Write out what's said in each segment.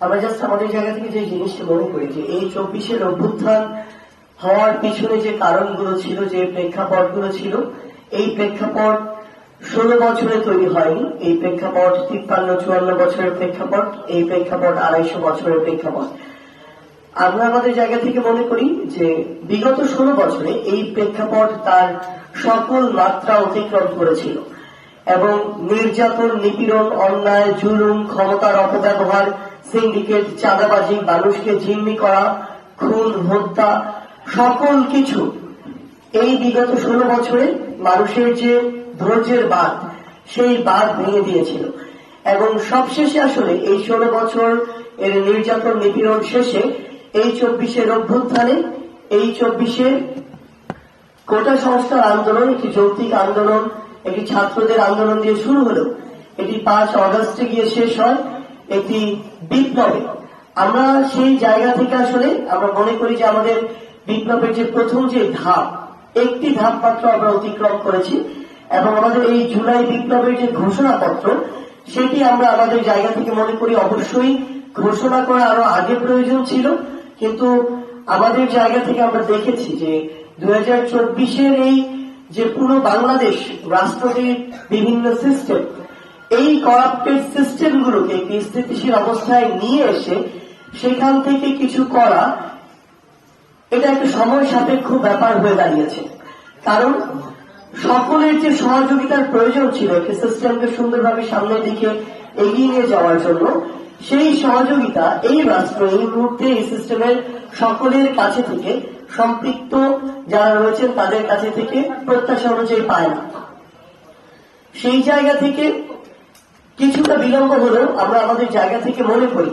আমরা জাস্ট আমাদের জায়গা থেকে যে জিনিসটা করি যে এই চব্বিশের অভ্যুত্থান হওয়ার পিছনে যে কারণগুলো ছিল, যে ছিল, এই প্রেক্ষাপট ষোলো বছরে তৈরি হয়নি, এই প্রেক্ষাপট তিপ্পান্ন, চুয়ান্ন বছরের প্রেক্ষাপট, এই প্রেক্ষাপট আড়াইশো বছরের প্রেক্ষাপট। আমরা আমাদের জায়গা থেকে মনে করি যে বিগত ষোলো বছরে এই প্রেক্ষাপট তার সকল মাত্রা অতিক্রম করেছিল। এবং নির্যাতন, নিপীড়ন, অন্যায়, জুলুম, ক্ষমতার অপব্যবহার, সিন্ডিকেট, চাঁদাবাজি, মানুষকে জিম্মি করা, খুন, হত্যা, সকল কিছু এই বিগত ষোলো বছরে মানুষের যে ধৈর্যের বাদ সেই বাদ ভেঙে দিয়েছিল। এবং সবশেষে আসলে এই ষোলো বছর এর নির্যাতন, নিপীড়ন শেষে এই চব্বিশের অভ্যুত্থানে, এই চব্বিশে কোটা সংস্কার আন্দোলন, একটি যৌক্তিক আন্দোলন একটি ছাত্রদের আন্দোলন দিয়ে শুরু হলো। এটি পাঁচ অগস্টে গিয়ে শেষ হয় একটি বিপ্লবে। আমরা সেই জায়গা থেকে আসলে আমরা মনে করি যে আমাদের বিপ্লবের যে প্রথম যে ধাপ, একটি ধাপ মাত্র আমরা অতিক্রম করেছি এবং আমাদের এই জুলাই বিপ্লবের যে ঘোষণাপত্র, সেটি আমরা আমাদের জায়গা থেকে মনে করি অবশ্যই ঘোষণা করা আরও আগে প্রয়োজন ছিল। কিন্তু আমাদের জায়গা থেকে আমরা দেখেছি যে দুই হাজার চব্বিশের এই যে পুরো বাংলাদেশ রাষ্ট্রটির বিভিন্ন সিস্টেম এই করাপ্টেড সিস্টেম গুলোকে স্থিতিশীল অবস্থায় নিয়ে এসে সেখান থেকে কিছু করা, এটা একটা সময় সাপেক্ষ ব্যাপার হয়ে দাঁড়িয়েছে। কারণ সকলের যে সহযোগিতার প্রয়োজন ছিল, একটি সিস্টেমকে সুন্দরভাবে সামনের দিকে এগিয়ে নিয়ে যাওয়ার জন্য, সেই সহযোগিতা এই রাষ্ট্র এই মুহূর্তে এই সিস্টেমের সকলের কাছে থেকে সম্পৃক্ত যারা রয়েছেন তাদের কাছে থেকে প্রত্যাশা অনুযায়ী পায় না। সেই জায়গা থেকে কিছুটা বিলম্ব হলেও আমরা আমাদের জায়গা থেকে মনে করি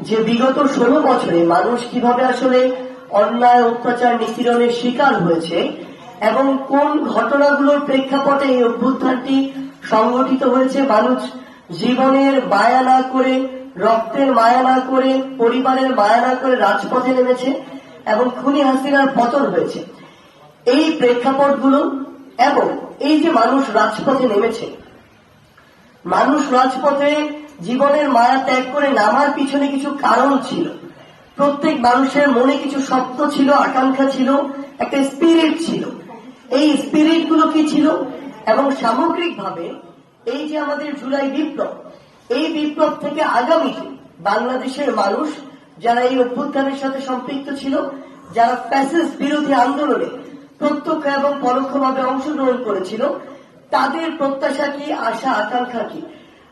যে বিগত ষোলো বছরে মানুষ কীভাবে আসলে অন্যায়, অত্যাচার, নিপীড়নের শিকার হয়েছে এবং কোন ঘটনাগুলোর প্রেক্ষাপটে এই অভ্যুত্থানটি সংগঠিত হয়েছে মানুষ জীবনের মায়া না করে, রক্তের মায়া না করে, পরিবারের মায়া না করে রাজপথে নেমেছে এবং খুনি হাসিনার পতন হয়েছে। এই প্রেক্ষাপটগুলো এবং এই যে মানুষ রাজপথে নেমেছে, মানুষ রাজপথে জীবনের মায়া ত্যাগ করে নামার পিছনে কিছু কারণ ছিল। প্রত্যেক মানুষের মনে কিছু স্বপ্ন ছিল, আকাঙ্ক্ষা ছিল, একটা স্পিরিট ছিল। এই স্পিরিটগুলো কি ছিল? এবং সামগ্রিকভাবে এই যে আমাদের জুলাই বিপ্লব, এই বিপ্লব থেকে আগামীতে বাংলাদেশের মানুষ যারা এই অভ্যুত্থানের সাথে সম্পৃক্ত ছিল, যারা ফ্যাসিস্ট বিরোধী আন্দোলনে প্রত্যক্ষ এবং পরোক্ষভাবে অংশগ্রহণ করেছিল, তাদের প্রত্যাশা কি, আশা, আকাঙ্ক্ষা কি?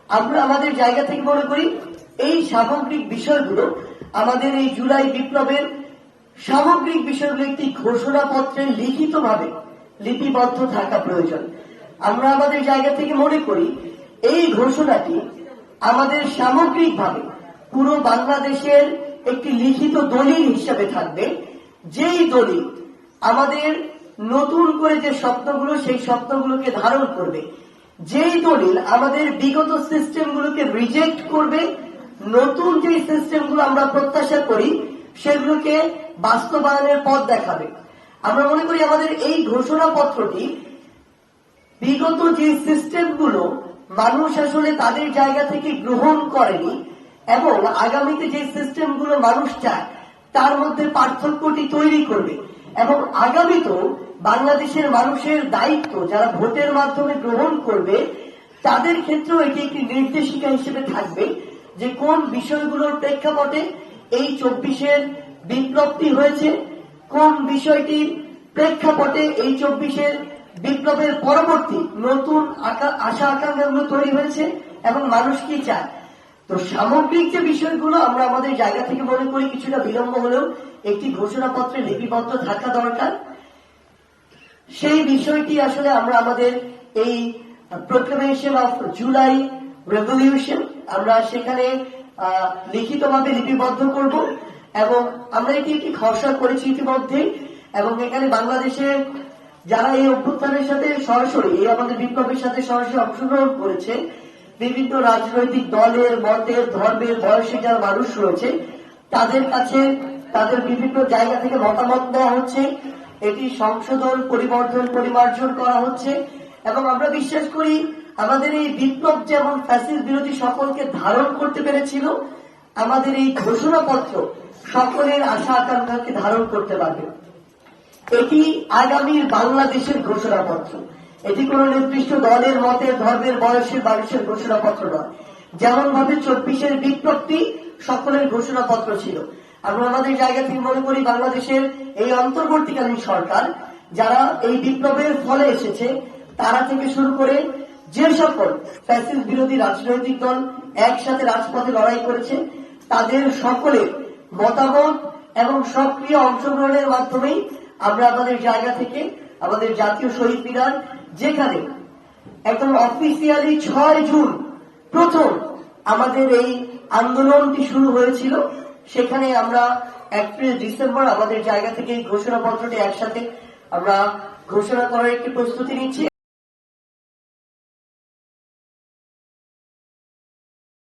আমরা আমাদের জায়গা থেকে মনে করি, এই সামগ্রিক বিষয়গুলো, আমাদের এই জুলাই বিপ্লবের সামগ্রিক বিষয়গুলো একটি ঘোষণাপত্রে লিখিতভাবে লিপিবদ্ধ থাকা প্রয়োজন। আমরা আমাদের জায়গা থেকে মনে করি, এই ঘোষণাটি আমাদের সামগ্রিকভাবে পুরো বাংলাদেশের একটি লিখিত দলিল হিসাবে থাকবে। যেই দলিল আমাদের নতুন করে যে স্বপ্নগুলো, সেই স্বপ্নগুলোকে ধারণ করবে। যেই দলিল আমাদের বিগত সিস্টেমগুলোকে রিজেক্ট করবে, নতুন যে সিস্টেমগুলো আমরা প্রত্যাশা করি, সেগুলোকে বাস্তবায়নের পথ দেখাবে। আমরা মনে করি আমাদের এই ঘোষণা পত্রটি বিগত যে সিস্টেমগুলো মানুষ আসলে তাদের জায়গা থেকে গ্রহণ করেনি এবং আগামীতে যে সিস্টেমগুলো মানুষ চায়, তার মধ্যে পার্থক্যটি তৈরি করবে। এবং আগামীতেও বাংলাদেশের মানুষের দায়িত্ব যারা ভোটের মাধ্যমে গ্রহণ করবে, তাদের ক্ষেত্রেও এটি একটি নির্দেশিকা হিসেবে থাকবে যে কোন বিষয়গুলোর প্রেক্ষাপটে এই চব্বিশের বিপ্লবটি হয়েছে, কোন বিষয়টির প্রেক্ষাপটে এই চব্বিশের বিপ্লবের পরবর্তী নতুন আশা আকাঙ্ক্ষাগুলো তৈরি হয়েছে এবং মানুষ কি চায়। তো সামগ্রিক যে বিষয়গুলো আমরা আমাদের জায়গা থেকে মনে করি কিছুটা বিলম্ব হলেও একটি ঘোষণাপত্রে লিপিবদ্ধ থাকা দরকার। সেই বিষয়টি আসলে আমরা আমাদের এই প্রোক্লেমেশন অফ জুলাই রেভলিউশন আমরা সেখানে লিখিতভাবে লিপিবদ্ধ করব এবং আমরা এটি একটি খসড়া করেছি ইতিমধ্যে এবং এখানে বাংলাদেশের যারা এই অভ্যুত্থানের সাথে সরাসরি, এই আমাদের বিপ্লবের সাথে সরাসরি অংশগ্রহণ করেছে বিভিন্ন রাজনৈতিক দলের, মতের, ধর্মের বয়সে যারা মানুষ রয়েছে, তাদের কাছে, তাদের বিভিন্ন জায়গা থেকে মতামত দেওয়া হচ্ছে। এটি সংশোধন পরিবর্ধন পরিমার্জন করা হচ্ছে। এবং আমরা বিশ্বাস করি, আমাদের এই বিপ্লব যেমন ফ্যাসিস বিরোধী সকলকে ধারণ করতে পেরেছিল, আমাদের এই ঘোষণাপত্র সকলের আশা আকাঙ্ক্ষাকে ধারণ করতে পারবে। এটি আগামীর বাংলাদেশের ঘোষণাপত্র। এটি কোন নির্দিষ্ট দলের মতের ধর্মের বয়সের মানুষের ঘোষণাপত্র নয়। যেমন ভাবে চব্বিশের বিপ্লবটি সকলের ঘোষণাপত্র ছিল। আমরা আমাদের জায়গা থেকে মনে করি বাংলাদেশের এই অন্তর্বর্তীকালীন সরকার, যারা এই বিপ্লবের ফলে এসেছে, তারা থেকে শুরু করে যে সকল ফ্যাসিস বিরোধী রাজনৈতিক দল একসাথে রাজপথে লড়াই করেছে, তাদের সকলের মতামত এবং সক্রিয় অংশগ্রহণের মাধ্যমেই আমরা আমাদের জায়গা থেকে আমাদের জাতীয় শহীদ মিনার যেখানে একদম অফিসিয়ালি ছয় জুন প্রথম আমাদের এই আন্দোলনটি শুরু হয়েছিল, সেখানে আমরা একত্রিশ ডিসেম্বর আমাদের জায়গা থেকে এই ঘোষণাপত্রটি একসাথে আমরা ঘোষণা করার একটি প্রস্তুতি নিচ্ছি।